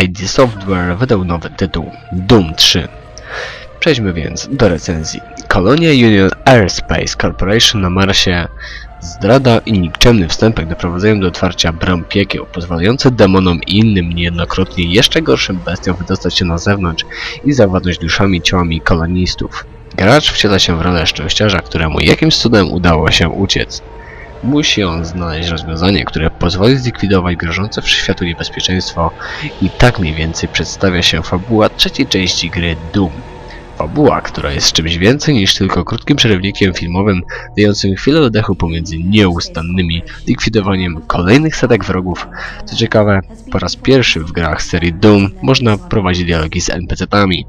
ID Software wydał nowy tytuł Doom 3. Przejdźmy więc do recenzji. Kolonia Union Airspace Corporation na Marsie zdrada i nikczemny wstępek doprowadzają do otwarcia bram piekieł, pozwalające demonom i innym niejednokrotnie jeszcze gorszym bestiom wydostać się na zewnątrz i zawładnąć duszami ciałami kolonistów. Gracz wciela się w rolę szczęściarza, któremu jakimś cudem udało się uciec. Musi on znaleźć rozwiązanie, które pozwoli zlikwidować grożące wszechświatu niebezpieczeństwo i tak mniej więcej przedstawia się fabuła trzeciej części gry Doom. Fabuła, która jest czymś więcej niż tylko krótkim przerywnikiem filmowym, dającym chwilę oddechu pomiędzy nieustannymi likwidowaniem kolejnych setek wrogów. Co ciekawe, po raz pierwszy w grach serii Doom można prowadzić dialogi z NPC-tami.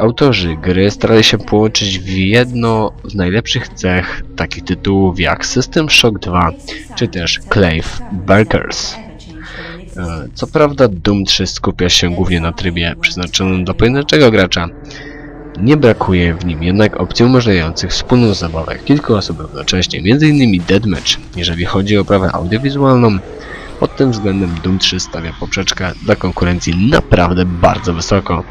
Autorzy gry starali się połączyć w jedno z najlepszych cech takich tytułów jak System Shock 2 czy też Clave Burgers. E, Co prawda Doom 3 skupia się głównie na trybie przeznaczonym dla pojedynczego gracza. Nie brakuje w nim jednak opcji umożliwiających wspólną zabawę kilku osób równocześnie, m.in. Deathmatch, jeżeli chodzi o prawę audiowizualną. Pod tym względem Doom 3 stawia poprzeczkę dla konkurencji naprawdę bardzo wysoko.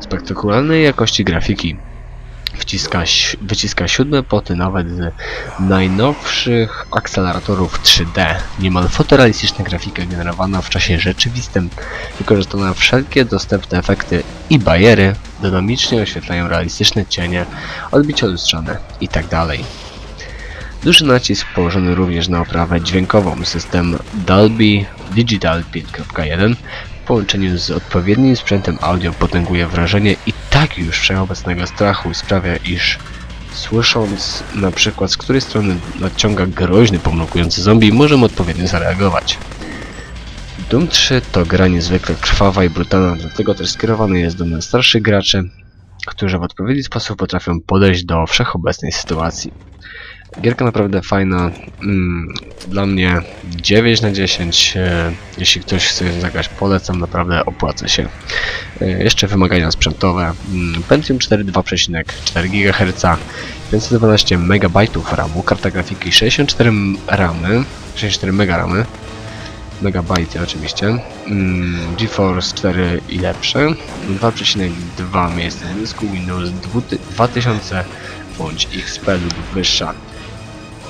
Spektakularnej jakości grafiki wciska, wyciska siódme poty nawet z najnowszych akceleratorów 3D. Niemal fotorealistyczna grafika generowana w czasie rzeczywistym, wykorzystana wszelkie dostępne efekty i bariery, dynamicznie oświetlają realistyczne cienie, odbicia lustrzane itd. Duży nacisk położony również na oprawę dźwiękową. System Dolby Digital 5.1 w połączeniu z odpowiednim sprzętem audio potęguje wrażenie i tak już wszechobecnego strachu sprawia, iż słysząc na przykład z której strony nadciąga groźny, pomrukujący zombie, możemy odpowiednio zareagować. Doom 3 to gra niezwykle krwawa i brutalna, dlatego też skierowany jest do najstarszych graczy, którzy w odpowiedni sposób potrafią podejść do wszechobecnej sytuacji. Gierka naprawdę fajna. Mm, dla mnie 9 na 10. E, jeśli ktoś chce zagrać, polecam, naprawdę opłaca się. E, jeszcze wymagania sprzętowe. Mm, Pentium 4 2,4 GHz, 512 MB RAMu, karta grafiki 64 ramy, 64 MB ramy. Megabajty oczywiście. Mm, GeForce 4 i lepsze. 2,2 miejsce dysku Windows 2000 bądź XP lub wyższa.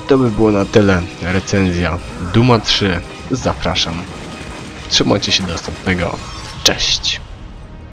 To by było na tyle. Recenzja Duma 3. Zapraszam. Trzymajcie się do następnego. Cześć.